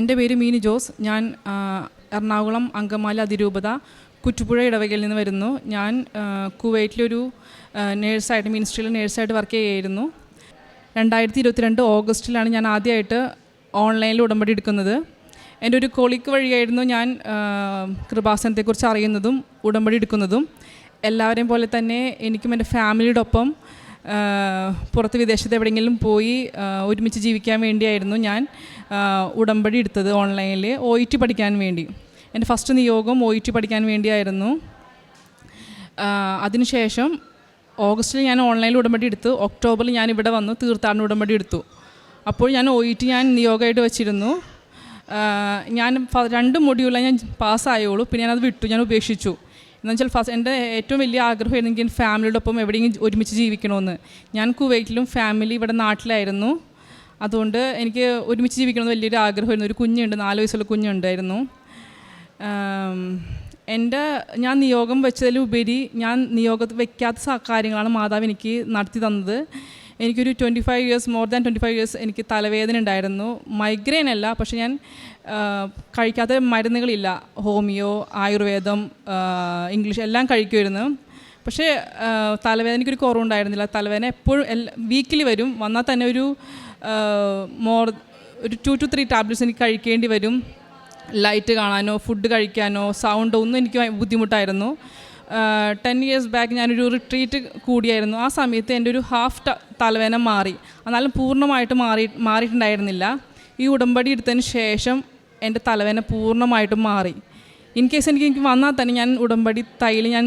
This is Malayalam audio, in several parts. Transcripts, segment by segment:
എന്റെ പേര് മീനു ജോസ്. ഞാൻ എറണാകുളം അങ്കമാലി അതിരൂപത കുറ്റുപുഴ ഇടവകയിൽ നിന്ന് വരുന്നു. ഞാൻ കുവൈറ്റിലൊരു നേഴ്സായിട്ട് മിനിസ്ട്രിയിൽ നേഴ്സായിട്ട് വർക്ക് ചെയ്യുകയായിരുന്നു. രണ്ടായിരത്തി ഇരുപത്തിരണ്ട് ഓഗസ്റ്റിലാണ് ഞാൻ ആദ്യമായിട്ട് ഓൺലൈനിൽ ഉടമ്പടി എടുക്കുന്നത്. എന്റെ ഒരു കൊളിക്ക് വഴിയായിരുന്നു ഞാൻ കൃപാസനത്തെക്കുറിച്ച് അറിയുന്നതും ഉടമ്പടി എടുക്കുന്നതും. എല്ലാവരെയും പോലെ തന്നെ എനിക്കും എന്റെ ഫാമിലിയുടെ ഒപ്പം ആ, പുറത്ത് വിദേശത്ത് എവിടെയെങ്കിലും പോയി ഒരുമിച്ച് ജീവിക്കാൻ വേണ്ടിയായിരുന്നു ഞാൻ ഉടമ്പടി എടുത്തത് ഓൺലൈനിൽ ഒ ഇ ടി പഠിക്കാൻ വേണ്ടി. എന്റെ ഫസ്റ്റ് നിയോഗം ഒ ഇ ടി പഠിക്കാൻ വേണ്ടിയായിരുന്നു. അതിനുശേഷം ഓഗസ്റ്റിൽ ഞാൻ ഓൺലൈനിൽ ഉടമ്പടി എടുത്തു. ഒക്ടോബറിൽ ഞാൻ ഇവിടെ വന്നു തീർത്ഥാടന ഉടമ്പടി എടുത്തു. അപ്പോൾ ഞാൻ ഒ ഇ ടി ഞാൻ നിയോഗമായിട്ട് വെച്ചിരുന്നു. ഞാൻ രണ്ട് മൊഡ്യൂളായി ഞാൻ പാസ്സായുള്ളൂ പിന്നെ ഞാനത് വിട്ടു ഞാൻ ഉപേക്ഷിച്ചു. എന്ന് വെച്ചാൽ ഫസ്റ്റ് എന്റെ ഏറ്റവും വലിയ ആഗ്രഹമായിരുന്നു എനിക്ക് ഫാമിലിയുടെ ഒപ്പം എവിടെയെങ്കിലും ഒരുമിച്ച് ജീവിക്കണമെന്ന് ഞാൻ കുവൈറ്റിലും ഫാമിലി ഇവിടെ നാട്ടിലായിരുന്നു. അതുകൊണ്ട് എനിക്ക് ഒരുമിച്ച് ജീവിക്കണമെന്ന് വലിയൊരു ആഗ്രഹമായിരുന്നു. ഒരു കുഞ്ഞുണ്ട് നാല് വയസ്സുള്ള കുഞ്ഞുണ്ടായിരുന്നു. എന്റെ ഞാൻ നിയോഗം വെച്ചതിലുപരി ഞാൻ നിയോഗം വെക്കാത്ത സ- കാര്യങ്ങളാണ് മാതാവ് എനിക്ക് നടത്തി തന്നത്. എനിക്കൊരു twenty five years more than twenty five years എനിക്ക് തലവേദന ഉണ്ടായിരുന്നു. മൈഗ്രെയിൻ അല്ല പക്ഷെ ഞാൻ കഴിക്കാത്ത മരുന്നുകളില്ല. ഹോമിയോ ആയുർവേദം ഇംഗ്ലീഷ് എല്ലാം കഴിക്കുമായിരുന്നു. പക്ഷേ തലവേദനയ്ക്കൊരു കുറവുണ്ടായിരുന്നില്ല തലവേദന എപ്പോഴും വീക്കിലി വരും. വന്നാൽ തന്നെ ഒരു മോർ ഒരു ടു ടു ത്രീ ടാബ്ലറ്റ്സ് എനിക്ക് കഴിക്കേണ്ടി വരും. ലൈറ്റ് കാണാനോ ഫുഡ് കഴിക്കാനോ സൗണ്ടോ ഒന്നും എനിക്ക് ബുദ്ധിമുട്ടായിരുന്നു. ടെൻ ഇയേഴ്സ് ബാക്ക് ഞാനൊരു റിട്രീറ്റ് കൂടിയായിരുന്നു. ആ സമയത്ത് എന്റെ ഒരു ഹാഫ് തലവേന മാറി. എന്നാലും പൂർണമായിട്ട് മാറി മാറിയിട്ടുണ്ടായിരുന്നില്ല. ഈ ഉടമ്പടി എടുത്തതിന് ശേഷം എന്റെ തലവേന പൂർണമായിട്ടും മാറി. ഇൻ കേസ് എനിക്ക് എനിക്ക് വന്നാൽ തന്നെ ഞാൻ ഉടമ്പടി തൈൽ ഞാൻ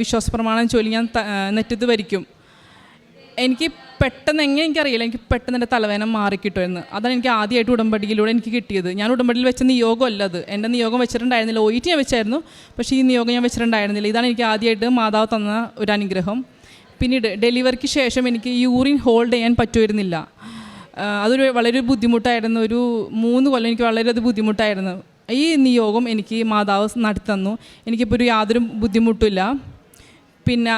വിശ്വാസപ്രമാണം ചൊല്ലി ഞാൻ നെറ്റത്ത് വരിക്കും. എനിക്ക് പെട്ടെന്ന് എങ്ങനെ എനിക്കറിയില്ല. എനിക്ക് പെട്ടെന്ന് എന്റെ തലവേദന മാറിക്കിട്ടുമായിരുന്നു അതാണ് എനിക്ക് ആദ്യമായിട്ട് ഉടമ്പടിയിലൂടെ എനിക്ക് കിട്ടിയത്. ഞാൻ ഉടമ്പടിയിൽ വെച്ച നിയോഗം അല്ല അത്. എന്റെ നിയോഗം വെച്ചിട്ടുണ്ടായിരുന്നില്ല. ഒ ഞാൻ വെച്ചായിരുന്നു. പക്ഷേ ഈ നിയോഗം ഞാൻ വെച്ചിട്ടുണ്ടായിരുന്നില്ല. ഇതാണ് എനിക്ക് ആദ്യമായിട്ട് മാതാവ് തന്ന ഒരു അനുഗ്രഹം. പിന്നീട് ഡെലിവറിക്ക് ശേഷം എനിക്ക് യൂറിൻ ഹോൾഡ് ചെയ്യാൻ പറ്റുമായിരുന്നില്ല. അതൊരു വളരെ ബുദ്ധിമുട്ടായിരുന്നു ഒരു മൂന്ന് കൊല്ലം എനിക്ക് വളരെ ബുദ്ധിമുട്ടായിരുന്നു. ഈ നിയോഗം എനിക്ക് മാതാവ് നടത്തി തന്നു. എനിക്കിപ്പോൾ ഒരു യാതൊരു ബുദ്ധിമുട്ടില്ല പിന്നെ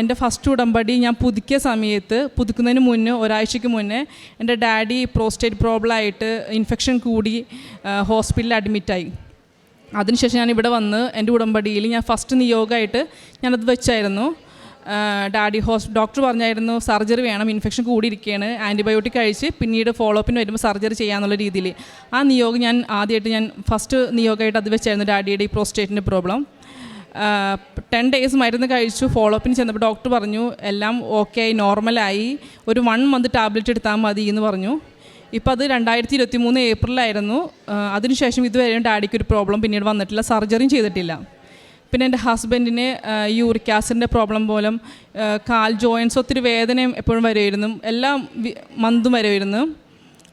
എന്റെ ഫസ്റ്റ് ഉടമ്പടി ഞാൻ പുതുക്കിയ സമയത്ത് പുതുക്കുന്നതിന് മുന്നേ ഒരാഴ്ചയ്ക്ക് മുന്നേ എന്റെ ഡാഡി പ്രോസ്റ്റേറ്റ് പ്രോബ്ലം ആയിട്ട് ഇൻഫെക്ഷൻ കൂടി ഹോസ്പിറ്റലിൽ അഡ്മിറ്റായി. അതിനുശേഷം ഞാൻ ഇവിടെ വന്ന് എന്റെ ഉടമ്പടിയിൽ ഞാൻ ഫസ്റ്റ് നിയോഗമായിട്ട് ഞാനത് വെച്ചായിരുന്നു. ഡാഡി ഹോസ് ഡോക്ടർ പറഞ്ഞായിരുന്നു സർജറി വേണം ഇൻഫെക്ഷൻ കൂടിയിരിക്കുകയാണ് ആന്റിബയോട്ടിക് കഴിച്ച് പിന്നീട് ഫോളോ അപ്പിന് വരുമ്പോൾ സർജറി ചെയ്യാന്നുള്ള രീതിയിൽ. ആ നിയോഗം ഞാൻ ആദ്യമായിട്ട് ഞാൻ ഫസ്റ്റ് നിയോഗമായിട്ട് അത് വെച്ചായിരുന്നു ഡാഡിയുടെ ഈ പ്രോസ്റ്റേറ്റിന്റെ പ്രോബ്ലം. ടെൻ ഡേയ്സ് മരുന്ന് കഴിച്ചു ഫോളോ അപ്പിന് ചെന്നപ്പോൾ ഡോക്ടർ പറഞ്ഞു എല്ലാം ഓക്കെ ആയി. നോർമലായി ഒരു വൺ മന്ത് ടാബ്ലറ്റ് എടുത്താൽ മതി എന്ന് പറഞ്ഞു. ഇപ്പോൾ അത് രണ്ടായിരത്തി ഇരുപത്തി മൂന്ന് ഏപ്രിലായിരുന്നു അതിനുശേഷം ഇതുവരെ ഡാഡിക്ക് ഒരു പ്രോബ്ലം പിന്നീട് വന്നിട്ടില്ല. സർജറിയും ചെയ്തിട്ടില്ല. പിന്നെ എന്റെ ഹസ്ബൻഡിന് യൂറിക് ആസിഡിന്റെ പ്രോബ്ലം മൂലം കാൽ ജോയിൻസ് ഒത്തിരി വേദനയും എപ്പോഴും വരുമായിരുന്നു. എല്ലാം മന്തും വരുമായിരുന്നു.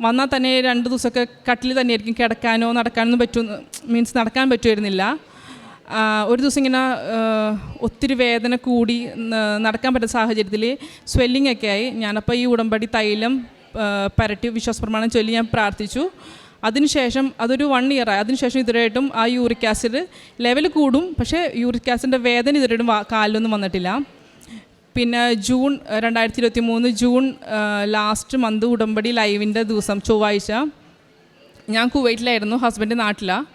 വന്നാൽ തന്നെ രണ്ട് ദിവസമൊക്കെ കട്ടിൽ തന്നെയായിരിക്കും കിടക്കാനോ നടക്കാനൊന്നും പറ്റുമെന്ന് മീൻസ് നടക്കാൻ പറ്റുമായിരുന്നില്ല. ഒരു ദിവസം ഇങ്ങനെ ഒത്തിരി വേദന കൂടി നടക്കാൻ പറ്റുന്ന സാഹചര്യത്തിൽ സ്വെല്ലിംഗ് ഒക്കെ ആയി. ഞാനപ്പോൾ ഈ ഉടമ്പടി തൈലം പരട്ടി വിശ്വാസപ്രമാണം ചൊല്ലി ഞാൻ പ്രാർത്ഥിച്ചു. അതിനുശേഷം അതൊരു വൺ ഇയർ ആയി. അതിനുശേഷം ഇതുവരെയായിട്ടും ആ യൂറിക് ആസിഡ് ലെവൽ കൂടും. പക്ഷേ യൂറിക് ആസിഡിന്റെ വേദന ഇതുവരെയായിട്ടും വാ- കാലിലൊന്നും വന്നിട്ടില്ല. പിന്നെ ജൂൺ രണ്ടായിരത്തി ഇരുപത്തി മൂന്ന് ജൂൺ ലാസ്റ്റ് മന്ത് ഉടമ്പടി ലൈവിന്റെ ദിവസം ചൊവ്വാഴ്ച ഞാൻ കുവൈറ്റിലായിരുന്നു ഹസ്ബൻഡ് നാട്ടിലാണ്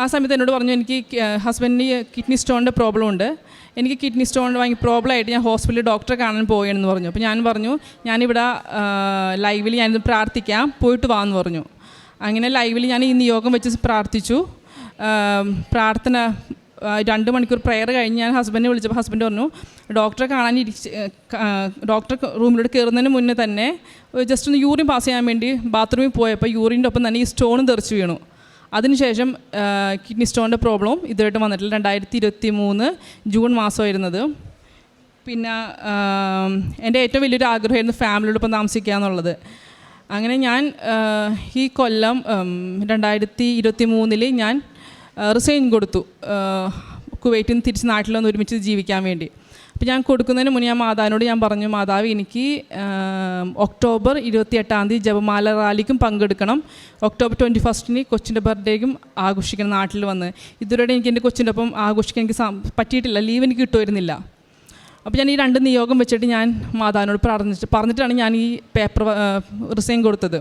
ആ സമയത്ത് എന്നോട് പറഞ്ഞു എനിക്ക് ഹസ്ബൻഡിന് കിഡ്നി സ്റ്റോണിന്റെ പ്രോബ്ലം ഉണ്ട്. എനിക്ക് കിഡ്നി സ്റ്റോൺ ഭയങ്കര പ്രോബ്ലം ആയിട്ട് ഞാൻ ഹോസ്പിറ്റലിൽ ഡോക്ടറെ കാണാൻ പോയെന്ന് പറഞ്ഞു. അപ്പോൾ ഞാൻ പറഞ്ഞു ഞാനിവിടെ ലൈവിൽ ഞാനിത് പ്രാർത്ഥിക്കാം പോയിട്ട് വാ എന്ന് പറഞ്ഞു. അങ്ങനെ ലൈവിൽ ഞാൻ ഈ നിയോഗം വെച്ച് പ്രാർത്ഥിച്ചു. പ്രാർത്ഥന രണ്ട് മണിക്കൂർ പ്രെയർ കഴിഞ്ഞ് ഞാൻ ഹസ്ബൻഡിനെ വിളിച്ചപ്പോൾ ഹസ്ബൻഡ് പറഞ്ഞു ഡോക്ടറെ കാണാൻ ഇരിച്ച് ഡോക്ടർ റൂമിലോട്ട് കയറുന്നതിന് മുന്നേ തന്നെ ജസ്റ്റ് ഒന്ന് യൂറിൻ പാസ് ചെയ്യാൻ വേണ്ടി ബാത്റൂമിൽ പോയപ്പോൾ യൂറിന്റെ ഒപ്പം തന്നെ ഈ സ്റ്റോൺ തെറിച്ച് വീണു. അതിനുശേഷം കിഡ്നി സ്റ്റോണിന്റെ പ്രോബ്ലം ഇതുമായിട്ട് വന്നിട്ടില്ല. രണ്ടായിരത്തി ഇരുപത്തി മൂന്ന് ജൂൺ മാസമായിരുന്നത്. പിന്നെ എന്റെ ഏറ്റവും വലിയൊരു ആഗ്രഹമായിരുന്നു ഫാമിലിയോടൊപ്പം താമസിക്കുക എന്നുള്ളത്. അങ്ങനെ ഞാൻ ഈ കൊല്ലം രണ്ടായിരത്തി ഇരുപത്തി മൂന്നിൽ ഞാൻ റിസൈൻ കൊടുത്തു. കുവൈറ്റിൽ നിന്ന് തിരിച്ച് നാട്ടിൽ വന്ന് ഒരുമിച്ച് ജീവിക്കാൻ വേണ്ടി. അപ്പോൾ ഞാൻ കൊടുക്കുന്നതിന് മുന്നേ ഞാൻ മാതാവിനോട് ഞാൻ പറഞ്ഞു മാതാവ് എനിക്ക് ഒക്ടോബർ ഇരുപത്തി എട്ടാം തീയതി ജപമാല റാലിക്കും പങ്കെടുക്കണം. ഒക്ടോബർ ട്വന്റി ഫസ്റ്റിന് കൊച്ചിന്റെ ബർത്ത്ഡേക്കും ആഘോഷിക്കണം നാട്ടിൽ വന്ന്. ഇതുവരെ എനിക്ക് എന്റെ കൊച്ചിന്റെ ഒപ്പം ആഘോഷിക്കാൻ എനിക്ക് പറ്റിയിട്ടില്ല. ലീവ് എനിക്ക് കിട്ടുമായിരുന്നില്ല. അപ്പോൾ ഞാൻ ഈ രണ്ട് നിയോഗം വെച്ചിട്ട് ഞാൻ മാതാവിനോട് പ്രാർത്ഥിച്ചിട്ട് പറഞ്ഞിട്ടാണ് ഞാൻ ഈ പേപ്പർ റിസൈൻ കൊടുത്തത്.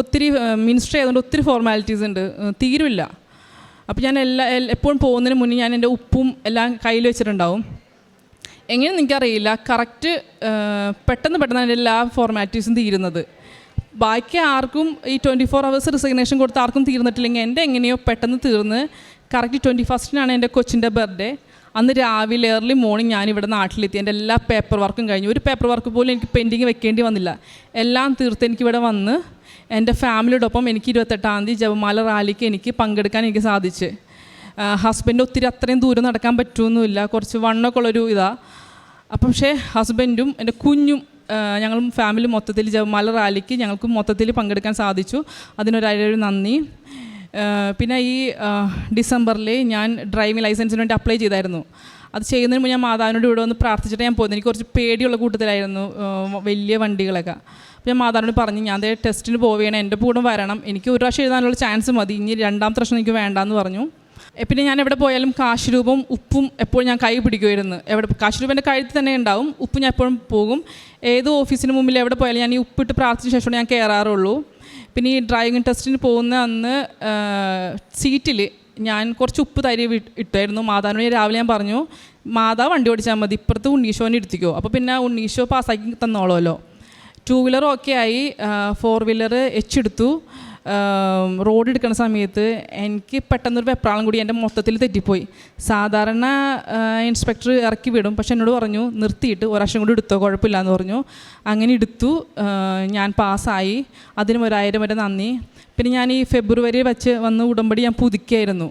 ഒത്തിരി മിനിസ്റ്റർ ആയതുകൊണ്ട് ഒത്തിരി ഫോർമാലിറ്റീസ് ഉണ്ട്. തീരുമില്ല. അപ്പോൾ ഞാൻ എല്ലാ എപ്പോഴും പോകുന്നതിന് മുന്നേ ഞാൻ എന്റെ ഉപ്പും എല്ലാം കയ്യിൽ വെച്ചിട്ടുണ്ടാവും. എങ്ങനെയെന്ന് എനിക്കറിയില്ല. കറക്റ്റ് പെട്ടെന്ന് പെട്ടെന്ന് അതിന്റെ എല്ലാ ഫോർമാലിറ്റീസും തീരുന്നത്. ബാക്കി ആർക്കും ഈ ട്വന്റി ഫോർ അവേഴ്സ് റിസിഗ്നേഷൻ കൊടുത്ത് ആർക്കും തീർന്നിട്ടില്ലെങ്കിൽ എന്റെ എങ്ങനെയോ പെട്ടെന്ന് തീർന്ന്. കറക്റ്റ് ട്വന്റി ഫസ്റ്റിനാണ് എന്റെ കൊച്ചിന്റെ ബർത്ത്ഡേ അന്ന് രാവിലെ ഏർലി മോർണിംഗ് ഞാൻ ഇവിടെ നാട്ടിലെത്തി. എന്റെ എല്ലാ പേപ്പർ വർക്കും കഴിഞ്ഞു. ഒരു പേപ്പർ വർക്ക് പോലും എനിക്ക് പെൻഡിങ് വെക്കേണ്ടി വന്നില്ല. എല്ലാം തീർത്ത് എനിക്കിവിടെ വന്ന് എന്റെ ഫാമിലിയോടൊപ്പം എനിക്ക് ഇരുപത്തെട്ടാം തീയതി ജപമാല റാലിക്ക് എനിക്ക് പങ്കെടുക്കാൻ എനിക്ക് സാധിച്ചു. ഹസ്ബൻഡ് ഒത്തിരി അത്രയും ദൂരം നടക്കാൻ പറ്റുമൊന്നുമില്ല കുറച്ച് വണ്ണൊക്കെ ഉള്ളൊരു ഇതാണ് അപ്പം പക്ഷേ ഹസ്ബൻഡും എന്റെ കുഞ്ഞും ഞങ്ങളും ഫാമിലി മൊത്തത്തിൽ ജപമാല റാലിക്ക് ഞങ്ങൾക്ക് മൊത്തത്തിൽ പങ്കെടുക്കാൻ സാധിച്ചു. അതിനൊരു നന്ദി. പിന്നെ ഈ ഡിസംബറിൽ ഞാൻ ഡ്രൈവിംഗ് ലൈസൻസിന് വേണ്ടി അപ്ലൈ ചെയ്തായിരുന്നു. അത് ചെയ്യുന്നതിന് മുമ്പ് ഞാൻ മാതാവിനോട് ഇവിടെ വന്ന് പ്രാർത്ഥിച്ചിട്ട് ഞാൻ പോകുന്നത് എനിക്ക് കുറച്ച് പേടിയുള്ള കൂട്ടത്തിലായിരുന്നു വലിയ വണ്ടികളൊക്കെ. അപ്പോൾ ഞാൻ മാതാവിനോട് പറഞ്ഞു ഞാൻ ടെസ്റ്റിന് പോവുകയാണ് എന്റെ കൂടെ വരണം. എനിക്ക് ഒരു പ്രാവശ്യം എഴുതാനുള്ള ചാൻസ് മതി. ഇനി രണ്ടാമത്തെ പ്രശ്നം എനിക്ക് വേണ്ടാന്ന് പറഞ്ഞു. പിന്നെ ഞാൻ എവിടെ പോയാലും കാശ് രൂപം ഉപ്പും എപ്പോഴും ഞാൻ കൈ പിടിക്കുമായിരുന്നു. എവിടെ കാശ് രൂപം കഴുത്തിൽ തന്നെ ഉണ്ടാവും ഉപ്പ് ഞാൻ എപ്പോഴും പോകും. ഏത് ഓഫീസിന് മുമ്പിൽ എവിടെ പോയാലും ഞാൻ ഈ ഉപ്പിട്ട് പ്രാർത്ഥിച്ച ശേഷമാണ് ഞാൻ കയറാറുള്ളൂ പിന്നെ ഈ ഡ്രൈവിംഗ് ടെസ്റ്റിന് പോകുന്ന അന്ന് സീറ്റിൽ ഞാൻ കുറച്ച് ഉപ്പ് തരി ഇട്ടായിരുന്നു. മാതാവിനോട് രാവിലെ ഞാൻ പറഞ്ഞു മാതാവ് വണ്ടി ഓടിച്ചാൽ മതി ഇപ്പുറത്ത് ഉണ്ണീഷോനെ എടുത്തിക്കോ അപ്പോൾ പിന്നെ ഉണ്ണീഷോ പാസ്സാക്കി തന്നോളൂല്ലോ ടൂ വീലർ ഓക്കെ ആയി ഫോർ വീലർ എച്ച് എടുത്തു. റോഡ് എടുക്കുന്ന സമയത്ത് എനിക്ക് പെട്ടെന്നൊരു വെപ്രാളം കൂടി എന്റെ മൊത്തത്തിൽ തെറ്റിപ്പോയി. സാധാരണ ഇൻസ്പെക്ടർ ഇറക്കി വിടും. പക്ഷെ എന്നോട് പറഞ്ഞു നിർത്തിയിട്ട് ഒരാഴ്ച കൂടി എടുത്തോ കുഴപ്പമില്ല എന്ന് പറഞ്ഞു. അങ്ങനെ എടുത്തു. ഞാൻ പാസ്സായി. അതിനും ഒരായിരം വരെ നന്ദി. പിന്നെ ഞാൻ ഈ ഫെബ്രുവരി വെച്ച് വന്ന് ഉടമ്പടി ഞാൻ പുതുക്കിയായിരുന്നു.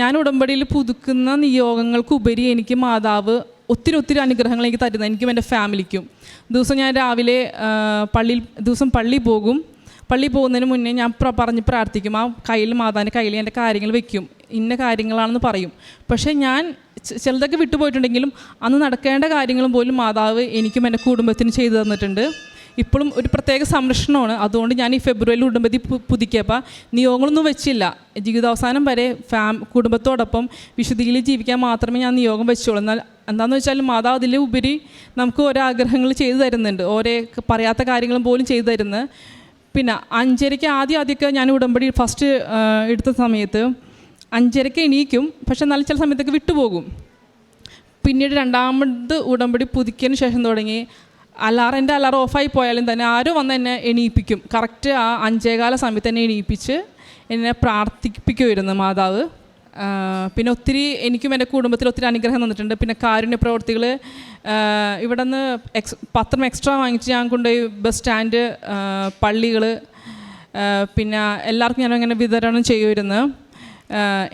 ഞാൻ ഉടമ്പടിയിൽ പുതുക്കുന്ന നിയോഗങ്ങൾക്കുപരി എനിക്ക് മാതാവ് ഒത്തിരി ഒത്തിരി അനുഗ്രഹങ്ങൾ എനിക്ക് തരുന്നത് എനിക്കും എന്റെ ഫാമിലിക്കും. ദിവസം ഞാൻ രാവിലെ പള്ളിയിൽ ദിവസം പള്ളി പോകും. പള്ളി പോകുന്നതിന് മുന്നേ ഞാൻ പറഞ്ഞ് പ്രാർത്ഥിക്കും. ആ കയ്യിൽ മാതാവിന്റെ കയ്യിൽ എന്റെ കാര്യങ്ങൾ വെക്കും. ഇന്ന കാര്യങ്ങളാണെന്ന് പറയും. പക്ഷേ ഞാൻ ചിലതൊക്കെ വിട്ടുപോയിട്ടുണ്ടെങ്കിലും അന്ന് നടക്കേണ്ട കാര്യങ്ങളും പോലും മാതാവ് എനിക്കും എന്റെ കുടുംബത്തിന് ചെയ്തു തന്നിട്ടുണ്ട്. ഇപ്പോഴും ഒരു പ്രത്യേക സംരക്ഷണമാണ്. അതുകൊണ്ട് ഞാൻ ഈ ഫെബ്രുവരിയിൽ ഉടമ്പതി പുതുക്കിയപ്പോൾ നിയോഗങ്ങളൊന്നും വെച്ചില്ല. ജീവിതാവസാനം വരെ ഫാം കുടുംബത്തോടൊപ്പം വിശുദ്ധിയിൽ ജീവിക്കാൻ മാത്രമേ ഞാൻ നിയോഗം വെച്ചുള്ളൂ. എന്നാൽ എന്താണെന്ന് വെച്ചാൽ മാതാവ് അതിൽ ഉപരി നമുക്ക് ഓരോ ആഗ്രഹങ്ങൾ ചെയ്തു തരുന്നുണ്ട്. ഓരോ പറയാത്ത കാര്യങ്ങളും പോലും ചെയ്തു തരുന്നത് പിന്നെ അഞ്ചരയ്ക്ക് ആദ്യം ആദ്യമൊക്കെ ഞാൻ ഉടമ്പടി ഫസ്റ്റ് എടുത്ത സമയത്ത് അഞ്ചരയ്ക്ക് എണീക്കും പക്ഷെ നല്ല ചില സമയത്തൊക്കെ വിട്ടുപോകും. പിന്നീട് രണ്ടാമത് ഉടമ്പടി പുതുക്കിയതിന് ശേഷം തുടങ്ങി അലാറം എന്റെ അലാറം ഓഫായി പോയാലും തന്നെ ആരും വന്ന് എന്നെ എണീപ്പിക്കും. കറക്റ്റ് ആ അഞ്ചേകാല സമയത്ത് തന്നെ എണീപ്പിച്ച് എന്നെ പ്രാർത്ഥിപ്പിക്കുമായിരുന്നു മാതാവ്. പിന്നെ ഒത്തിരി എനിക്കും എന്റെ കുടുംബത്തിൽ ഒത്തിരി അനുഗ്രഹം തന്നിട്ടുണ്ട്. പിന്നെ കാരുണ്യ പ്രവർത്തികൾ ഇവിടെ നിന്ന് എക്സ് പത്രം എക്സ്ട്രാ വാങ്ങിച്ച് ഞാൻ കൊണ്ടുപോയി ബസ് സ്റ്റാൻഡ് പള്ളികൾ പിന്നെ എല്ലാവർക്കും ഞാൻ അങ്ങനെ വിതരണം ചെയ്യുമായിരുന്നു.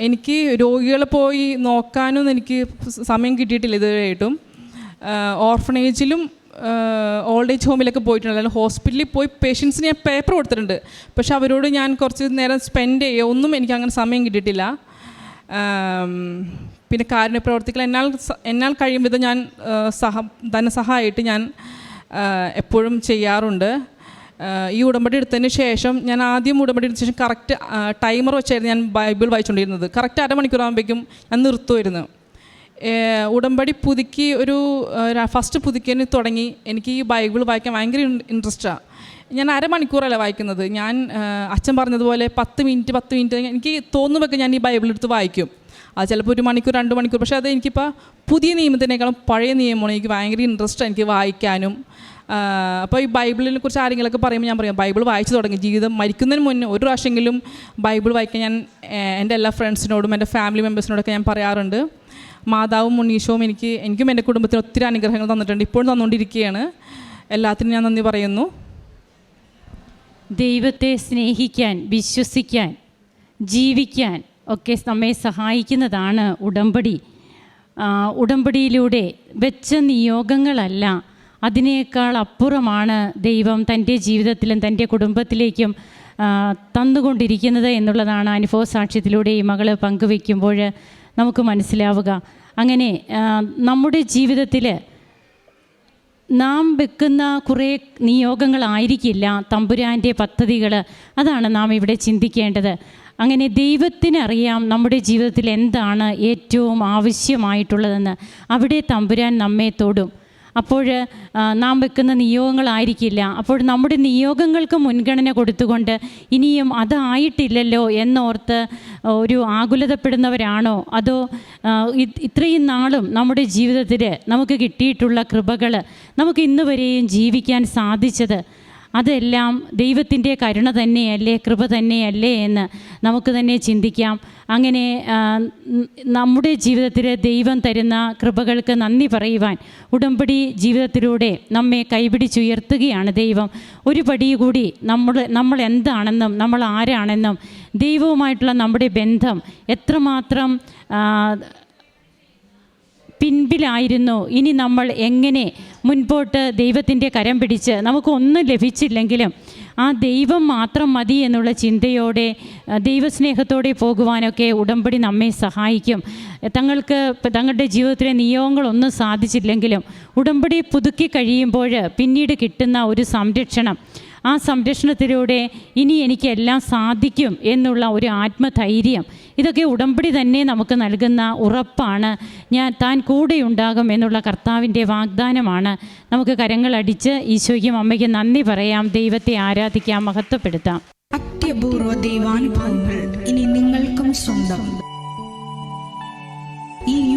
എനിക്ക് രോഗികളെ പോയി നോക്കാനൊന്നും എനിക്ക് സമയം കിട്ടിയിട്ടില്ല ഇതുവരെയായിട്ടും. ഓർഫണേജിലും ഓൾഡ് ഏജ് ഹോമിലൊക്കെ പോയിട്ടുണ്ട് അല്ലെങ്കിൽ ഹോസ്പിറ്റലിൽ പോയി പേഷ്യൻസിന് ഞാൻ പേപ്പർ കൊടുത്തിട്ടുണ്ട്. പക്ഷെ അവരോട് ഞാൻ കുറച്ച് നേരം സ്പെൻഡ് ചെയ്യുക. ഒന്നും എനിക്ക് അങ്ങനെ സമയം കിട്ടിയിട്ടില്ല. പിന്നെ കാരുണ്യ പ്രവർത്തികൾ. എന്നാൽ എന്നാൽ കഴിയും വിധം ഞാൻ സഹ ധനസഹായിട്ട് ഞാൻ എപ്പോഴും ചെയ്യാറുണ്ട്. ഈ ഉടമ്പടി എടുത്തതിന് ശേഷം ഞാൻ ആദ്യം ഉടമ്പടി എടുത്ത ശേഷം കറക്റ്റ് ടൈമർ വെച്ചായിരുന്നു ഞാൻ ബൈബിൾ വായിച്ചുകൊണ്ടിരുന്നത്. കറക്റ്റ് അരമണിക്കൂറാകുമ്പോഴേക്കും ഞാൻ നിർത്തുമായിരുന്നു. ഉടമ്പടി പുതുക്കി ഒരു ഫസ്റ്റ് പുതുക്കിയതിന് തുടങ്ങി എനിക്ക് ഈ ബൈബിൾ വായിക്കാൻ ഭയങ്കര ഇൻട്രസ്റ്റാണ് ഞാൻ അരമണിക്കൂറല്ല വായിക്കുന്നത്. ഞാൻ അച്ഛൻ പറഞ്ഞതുപോലെ പത്ത് മിനിറ്റ് പത്ത് മിനിറ്റ് എനിക്ക് തോന്നുമ്പോൾ ഞാൻ ഈ ബൈബിൾ എടുത്ത് വായിക്കും. അത് ചിലപ്പോൾ ഒരു മണിക്കൂർ രണ്ട് മണിക്കൂർ. പക്ഷേ അത് എനിക്കിപ്പോൾ പുതിയ നിയമത്തിനേക്കാളും പഴയ നിയമമാണ്. എനിക്ക് ഭയങ്കര ഇൻട്രസ്റ്റ് എനിക്ക് വായിക്കാനും. അപ്പോൾ ഈ ബൈബിളിനെ കുറിച്ച് ആരെങ്കിലുമൊക്കെ പറയുമ്പോൾ ഞാൻ പറയും ബൈബിൾ വായിച്ചു തുടങ്ങി. ജീവിതം മരിക്കുന്നതിന് മുന്നേ ഒരു പ്രാവശ്യമെങ്കിലും ബൈബിൾ വായിക്കാൻ ഞാൻ എന്റെ എല്ലാ ഫ്രണ്ട്സിനോടും എന്റെ ഫാമിലി മെമ്പേഴ്സിനോടൊക്കെ ഞാൻ പറയാറുണ്ട്. മാതാവും മുന്നീഷവും എനിക്ക് എനിക്കും എന്റെ കുടുംബത്തിന് ഒത്തിരി അനുഗ്രഹങ്ങൾ തന്നിട്ടുണ്ട്. ഇപ്പോഴും തന്നുകൊണ്ടിരിക്കുകയാണ് എല്ലാത്തിനും ഞാൻ നന്ദി പറയുന്നു. ദൈവത്തെ സ്നേഹിക്കാൻ വിശ്വസിക്കാൻ ജീവിക്കാൻ ഒക്കെ നമ്മെ സഹായിക്കുന്നതാണ് ഉടമ്പടി. ഉടമ്പടിയിലൂടെ വെച്ച നിയോഗങ്ങളല്ല അതിനേക്കാൾ അപ്പുറമാണ് ദൈവം തന്റെ ജീവിതത്തിലും തന്റെ കുടുംബത്തിലേക്കും തന്നുകൊണ്ടിരിക്കുന്നത് എന്നുള്ളതാണ് അനുഭവ സാക്ഷ്യത്തിലൂടെ ഈ മകൾ പങ്കുവെക്കുമ്പോൾ നമുക്ക് മനസ്സിലാവുക. അങ്ങനെ നമ്മുടെ ജീവിതത്തിൽ നാം വെക്കുന്ന കുറേ നിയോഗങ്ങളായിരിക്കില്ല തമ്പുരാന്റെ പദ്ധതികൾ. അതാണ് നാം ഇവിടെ ചിന്തിക്കേണ്ടത്. അങ്ങനെ ദൈവത്തിനറിയാം നമ്മുടെ ജീവിതത്തിൽ എന്താണ് ഏറ്റവും ആവശ്യമായിട്ടുള്ളതെന്ന്. അവിടെ തമ്പുരാൻ നമ്മെ തൊടും. അപ്പോൾ നാം വെക്കുന്ന നിയോഗങ്ങളായിരിക്കില്ല. അപ്പോൾ നമ്മുടെ നിയോഗങ്ങൾക്ക് മുൻഗണന കൊടുത്തുകൊണ്ട് ഇനിയും അതായിട്ടില്ലല്ലോ എന്നോർത്ത് ഒരു ആകുലതപ്പെടുന്നവരാണോ? അതോ ഇത്രയും നാളും നമ്മുടെ ജീവിതത്തിൽ നമുക്ക് കിട്ടിയിട്ടുള്ള കൃപകൾ നമുക്ക് ഇന്നുവരെയും ജീവിക്കാൻ സാധിച്ചത് അതെല്ലാം ദൈവത്തിന്റെ കരുണ തന്നെയല്ലേ കൃപ തന്നെയല്ലേ എന്ന് നമുക്ക് തന്നെ ചിന്തിക്കാം. അങ്ങനെ നമ്മുടെ ജീവിതത്തിൽ ദൈവം തരുന്ന കൃപകൾക്ക് നന്ദി പറയുവാൻ ഉടമ്പടി ജീവിതത്തിലൂടെ നമ്മെ കൈപിടിച്ചുയർത്തുകയാണ് ദൈവം. ഒരു പടി കൂടി നമ്മൾ നമ്മൾ എന്താണെന്നും നമ്മൾ ആരാണെന്നും ദൈവവുമായിട്ടുള്ള നമ്മുടെ ബന്ധം എത്രമാത്രം പിൻപിലായിരുന്നു ഇനി നമ്മൾ എങ്ങനെ മുൻപോട്ട് ദൈവത്തിന്റെ കരം പിടിച്ച് നമുക്കൊന്നും ലഭിച്ചില്ലെങ്കിലും ആ ദൈവം മാത്രം മതി എന്നുള്ള ചിന്തയോടെ ദൈവസ്നേഹത്തോടെ പോകുവാനൊക്കെ ഉടമ്പടി നമ്മെ സഹായിക്കും. തങ്ങൾക്ക് തങ്ങളുടെ ജീവിതത്തിലെ നിയോഗങ്ങളൊന്നും സാധിച്ചില്ലെങ്കിലും ഉടമ്പടി പുതുക്കി കഴിയുമ്പോൾ പിന്നീട് കിട്ടുന്ന ഒരു സംരക്ഷണം ആ സംരക്ഷണത്തിലൂടെ ഇനി എനിക്കെല്ലാം സാധിക്കും എന്നുള്ള ഒരു ആത്മധൈര്യം. ഇതൊക്കെ ഉടമ്പടി തന്നെ നമുക്ക് നൽകുന്ന ഉറപ്പാണ്. ഞാൻ താൻ കൂടെയുണ്ടാകും എന്നുള്ള കർത്താവിന്റെ വാഗ്ദാനമാണ്. നമുക്ക് കരങ്ങളടിച്ച് ഈശോയ്ക്കും അമ്മയ്ക്കും നന്ദി പറയാം. ദൈവത്തെ ആരാധിക്കാം മഹത്വപ്പെടുത്താം. അത്യപൂർവ ദൈവാനുഭവങ്ങൾ ഇനി നിങ്ങൾക്കും സ്വന്തം. ഈ